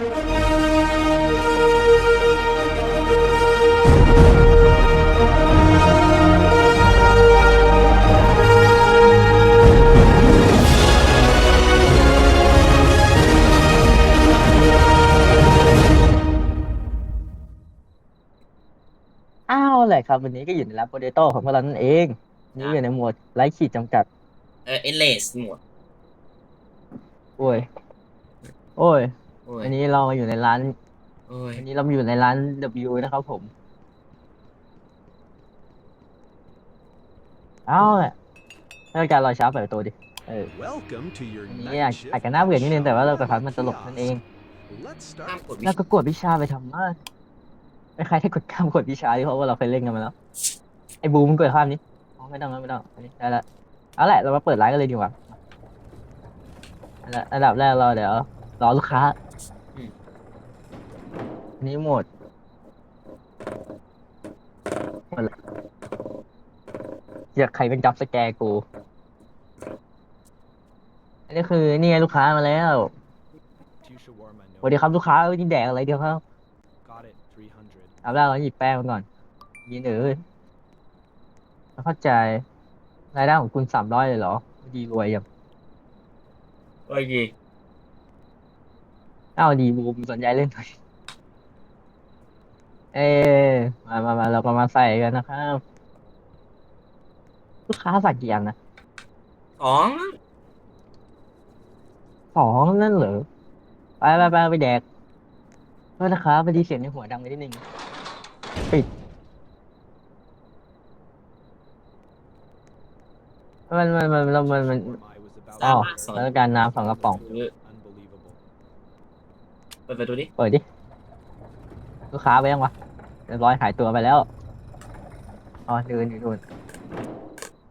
อ้าวแหละครับ วันนี้ก็อยู่ในรับโปเตโต้ของพวกเรานั่นเอง นี่อยู่ในหมวดไร้ขีดจำกัด เออเอเลสหมดโอ้ย โอ้ยโอ้ยอันนี้เรามาอยู่ในร้าน โอ้ยอันนี้เรามาอยู่ในร้าน W นะครับผม เอาแหละให้การรอช้าเปิดประตูดิ เออ Welcome to your อัน night นี้อาจ shift อาจจะน่าเบื่อนิดนึงแต่ว่าเราก็ทำมันตลกนั่นเอง Let's ห้าม start กดวิแล้วก็กดวิชาไปทำไมไม่ใครที่กดข้ามกดวิชาดิเพราะว่าเราเคยเล่นกันมาแล้ว ไอ้บูมมึงกดข้ามนี้อ๋อไม่ต้องไม่ต้องอันนี้ได้ละเอาแหละเรามาเปิดร้านกันเลยดีกว่าอันละอันดับแรกเราเดี๋ยวรอลูกค้าอั นนี้หมดหมดละอยากใครเป็นจับสแกร์กู อันนี้คือนี่ไงลูกค้ามาแล้ว two shawarma สวัสดีครับลูกค้าเอ้ยนี่แดกอะไรเดียวครับ Got it. 300. อันแรกเราหยิบแป้งมาก่อนยินเอ้ยแล้วเข้าใจ รายได้ของคุณสามร้อยเลยเหรอ ดีรวยยังโอเคอ้าวดีบูมสนใจเล่นหน่อย เอ้ยมามามาเราก็มาใส่กันนะครับลูกค้าสั่งกี่อันนะสองสองนั่นเหรอไปไปไปไปแดกโทษนะครับพอดีเสียงในหัวดังไปนิดนึงปิดมันมันมันมันมันมัน Shawarma I was about อ๋อ to order. แล้วการน้ำสองกระป๋องเออ Unbelievable. เปิดประตูดิ เปิดดิ ลูกค้าไปยังวะเรียบร้อยหายตัวไปแล้วอ๋อเดินอยู่นู่น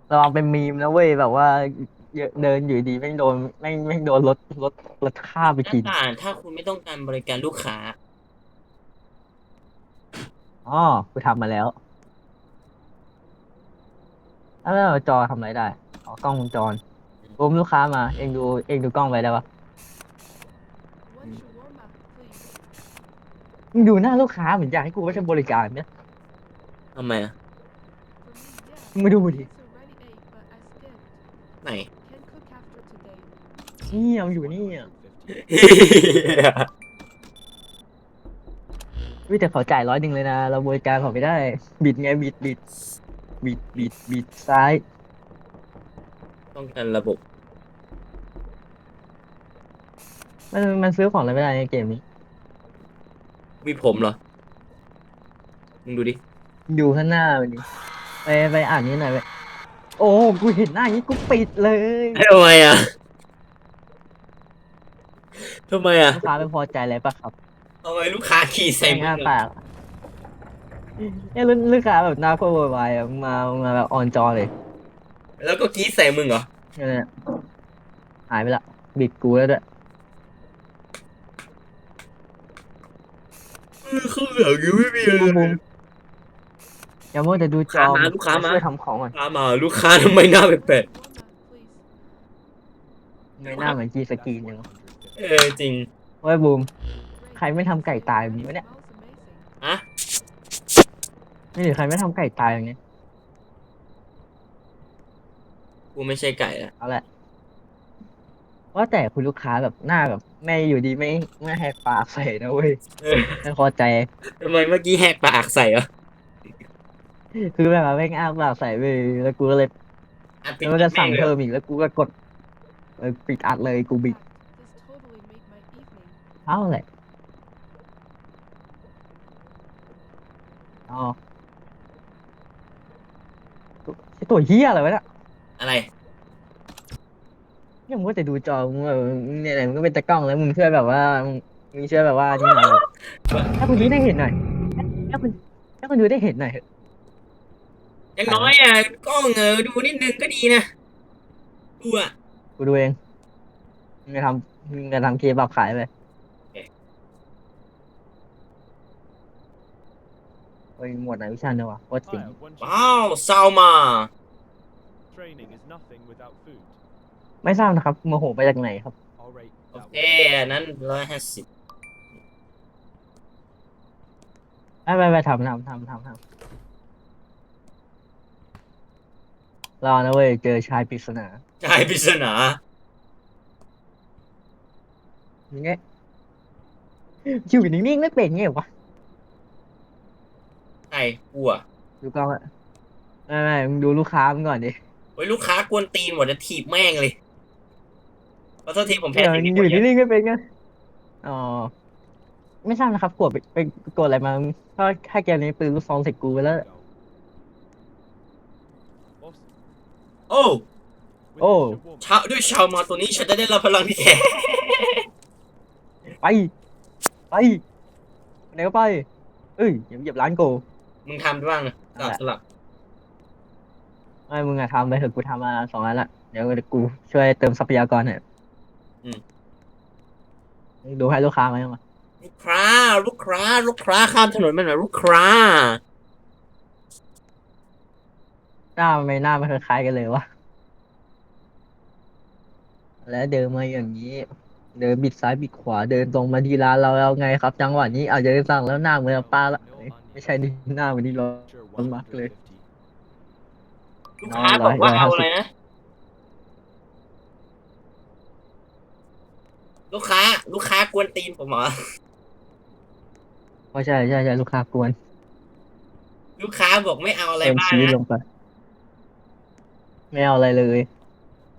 ระวังเป็นมีมนะเว้ยแบบว่าเยอะเดินอยู่ดีแม่งโดนแม่งแม่งโดนรถรถรถข้ามไปหน้ากินต่างถ้าคุณไม่ต้องการบริการลูกค้าอ๋อกูทำมาแล้วแล้วจอทำอะไรได้อ๋อกล้องวงจรรวมลูกค้ามา เองดูเองดูกล้องไปได้ปะ One shawarma, please. มึงดูหน้าลูกค้าเหมือนอยากให้กูไปใช้บริการเนี่ยทำไมอะ For me, มึง yes. มาดูดิ It's already eight, but I skipped. ไหน Can cook after today. นี่มันอยู่นี่อะ 150. วิแต่เขาจ่ายร้อยหนึ่งเลยนะ เราบริการเขาไม่ได้ บิดไงบิดบิดบิดบิดบิดซ้าย ต้องการระบบ มันมันซื้อของอะไรไม่ได้ในเกมนี้ วิผมเหรอ มึงดูดิดูข้างหน้ามันดิไปไปอ่านนี้หน่อยไปโอ้กูเห็นหน้าอย่างนี้กูปิดเลยทำไมอะทำไมอะลูกค้าไม่พอใจอะไรปะครับทำไมลูกค้าขี่ใส่แม่งมึอ้างปากเนี่ยลูกลูกค้าแบบหน้าโคตรโวยวายอะมามาแบบออนจอเลยแล้วก็กรี้ใส่มึงเหรอเนี่ยหายไปละบิดกูแล้วด้วย ข้างหลังยังไม่มีอะไรบูมบูมอย่ามัวแต่ดูจอลูกค้ามาลูกค้ามา ช่วยทำของก่อนลูกค้ามาลูกค้าทำไมหน้าแปลก Shawarma, please. ไม่น่าเหมือนจีส That's กรีนยัง 150. ๆเออจริงเฮ้ยบูม Great. ใครไม่ทำไก่ตายแบบนี้วะเนี่ย Smells amazing. อะไม่หรือใครไม่ทำไก่ตายอย่างเงี้ย กูไม่ใช่ไก่ละเอาแหละ ว่าแต่คุณลูกค้าแบบหน้าแบบไม่อยู่ดีไม่ไม่แหกปากใส่นะเว้ยเออไม่พอใจ ทำไมเมื่อกี้แหกปากใส่เหรอคือแบบว่าไม่งอ้าปากใส่ไปแล้วกูก็เลยอะปิดแล้วก็จะสั่งแม่งเลยเพิ่มอีกแล้วกูก็กดเออปิดอัดเลยกูบิด This totally made my evening. เอาแหละอ๋อไอตัวเฮียอะไรวะเนี่ยอะไร เนี่ยมึงก็จะดูจอมึงแบบมึงเนี่ยไหนมึงก็เป็นตะกล้องแล้วมึงช่วยแบบว่ามึงมึงช่วยแบบว่านี่หน่อยแบบถ้าคุณดูได้เห็นหน่อยถ้าคุณถ้าคุณดูได้เห็นหน่อยเถอะอย่างน้อยอะกล้องเออดูนิดนึงก็ดีนะดูอะกูดูเองมึงจะทำมึงจะทำเคบับขายไปโอเคโอ้ยหมวดไหนวิชาเนี่ยวะโคตรจริง Hi, one ว้าว shawarma. ซาวมา Training is nothing without food. ไม่ทราบนะครับโมโหมาจากไหนครับ All right. โอ that เคอันนั้นร้อยห้าสิบไม่ไม่ไม่ทำทำทำทำทำรอนะเว้ยเจอชายปริศนาชายปริศนาอย่างเงี้ยอยู่นิ่งๆไม่เป็นไงวะใช่กูอะดูกล้องอะไม่ไม่มึงดูลูกค้ามึงก่อนดิเฮ้ยลูกค้ากวนตีนหมดจะถีบแม่งเลยข อโทษทีผมแพ้เดี๋ยวทีอมยู่นี้นิ่งๆไม่เป็นไงอ๋อ ไม่ทราบนะครับกดไปไปกดอะไรมาถ้าแค่เกมนี้ปืนลูกซองใส่กูไปแล้ว Go. Awesome. โอ้ With Oh. Mr. Woman. ชาวด้วยชาวมาตัวนี้ฉันจะได้รับพลังที่แท้ไป ไปไหนก็ไป เอ้ยอย่าเหยียบร้านกูมึงทำบ้างนะสลับสลับไม่มึงอะทำไปเถอะกูทำมาสองอันละเดี๋ยวกูช่วยเติมทรัพยากรหน่อย ดูให้ลูกค้าไหมมาลูกค้า ลูกค้า ลูกค้าข้ามถนนมาหน่อยลูกค้า หน้าไม่หน้าไม่คล้ายๆกันเลยวะแล้วเดินมาอย่างนี้ เดินบิดซ้ายบิดขวาเดินตรงมาที่ร้านเราแล้วไงครับ จังหวะนี้อาจจะได้สั่งแล้วหน้าเหมือนป้าละเอ้ยไม่ใช่ดิหน้าเหมือนที่รถ Sure, One mark 150. เลย ลูกค้าบอกว่าเอาอะไรนะ ลูกค้า ลูกค้ากวนตีนผมเหรอ ก็ใช่ใช่ใช่ลูกค้ากวนลูกค้าบอกไม่เอาอะไรเติมบ้างชีสนะลงไป ไม่เอาอะไรเลย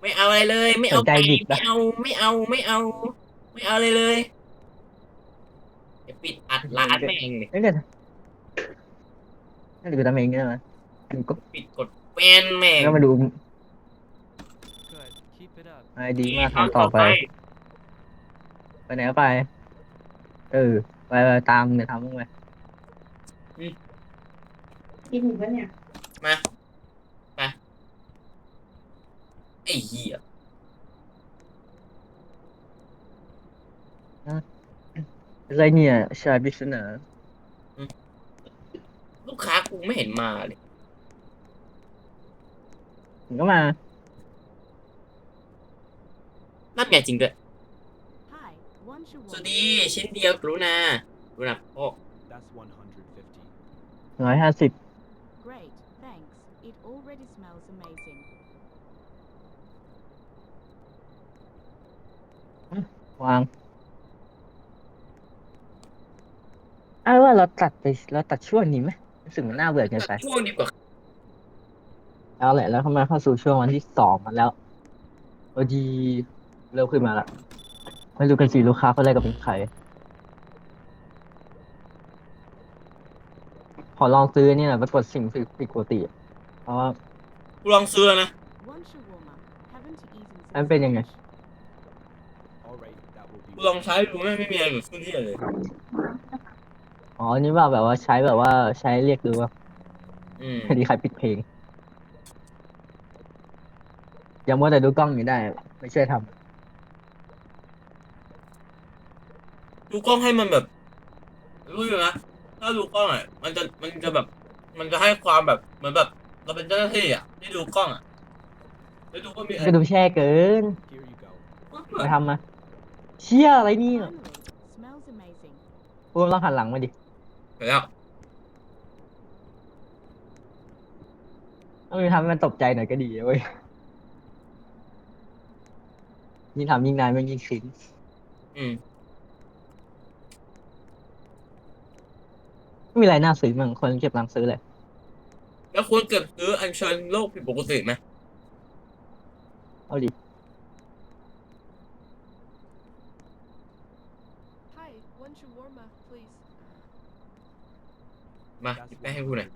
ไม่เอาอะไรเลย ไม่เอาสนใจไก่บิดปะ ไม่เอาไม่เอาไม่เอา ไม่เอาอะไรเลยจะปิดอัดร้านแม่งเลยเอ้ยเนี่ยนี่คือทำเองใช่ไหมก็ปิดกดแฟนแม่งก็มาดู Good. Keep it up. ไอดีมากทำต่อไป ไปไหนก็ไป เออ ไปไปตามเนี่ยทำมึงไปกินหมูปะเนี่ยมาไปไอ้เหี้ยอะไรเนี่ยชายปริศนาลูกค้ากูไม่เห็นมาเลยถึงก็มา นั่นไงจริงด้วย Hi, one should สวัสดีชิ้นเดียวกรุณากรุณาโอ้ That's 150. ร้อยห้าสิบ Great, thanks. It already smells amazing. วางอ้าวว่าเราตัดไปเราตัดช่วงนี้ไหมรู้สึกมันน่าเบื่อเกินไปช่วงดีกว่าเอาแหละแล้วเข้ามาเข้าสู่ช่วงวันที่สองมันแล้วพอดีเริ่มขึ้นมาละ ไม่รู้กันสิลูกค้าคนแรกก็เป็นใคร ขอลองซื้อเนี่ยปรากฏสิ่งผิดปกติอะเพราะว่า กูลองซื้อแล้วนะ One shawarma. Haven't eaten มันเป็นยังไง Alright, that will be. กูลองใช้ดูไม่ไม่มีอะไรเกิดขึ้นที่เลย อ๋ออันนี่ว่าแบบว่าใช้แบบว่าใช้เรียกดูว่า อืมคดีใครปิดเพลง อย่ามัวแต่ดูกล้องอยู่ได้ ไม่ช่วยท ดูกล้องให้มันแบบ รู้อยู่นะถ้าดูกล้องอะมันจะมันจะแบบ มันจะให้ความแบบเหมือนแบบ เราเป็นเจ้าหน้าที่อะที่ดูกล้องอะแล้วดูก็มีำอะไรก็ดูแช่เกิน Here you go. ไปทำมา เชี่ยอะไรนี่ Finally, smells amazing. พูดลองหันหลังมาดิไปแล้วต้องมีทำให้มันตกใจหน่อยก็ดีเว้ยยิ่งทำยิ่งนานมันยิ่งชินอืม ม่มีอะไรน่าซื้อมั้งคนเก็บหลังซื้อเลย แล้วควรเก็บซื้ออัญเชิญโรคผิดปกติไหมเอาดิ Hi, one shawarma, please. มาห That's ยิบแป้งให้กูหน่อย 150.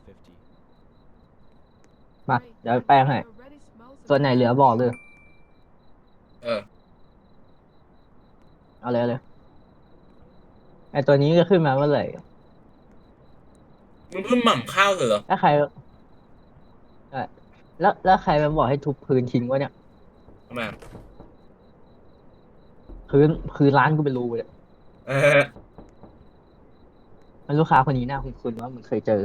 มา Great, เดี๋ยวแป้งให้ it already smells ส่วนไหนเหลือ amazing. บอกเลย เออ เอาเลยเอาเลยไอตัวนี้ก็ขึ้นมาเมื่อไหร่ มึงเพิ่งหม่ำข้าวเสร็จเหรอแล้วใครเอ่อแล้วแล้วใครมาบอกให้ทุบพื้นทิ้งวะเนี่ย ทำไมอะพื้นพื้นร้านกูเป็นรูเลยเออมันลูกค้าคนนี้หน้าคุ้นๆว่ามึงเคยเจอ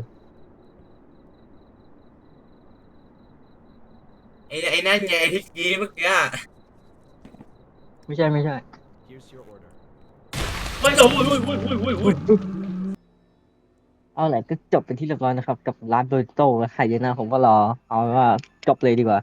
ไอ้ไอ้นั่นไงไอ้ที่กี้เมื่อกี้อะไม่ใช่ไม่ใช่ Here's your order. เฮ้ยโอ้ยโอ้ยโอ้ยโอ้ยโอ้ยโอ้ยอ เอาแหละก็จบเป็นที่เรียบร้อยนะครับ กับร้านโดโต้และไข่เยนนาผมก็รอ เอาว่าจบเลยดีกว่า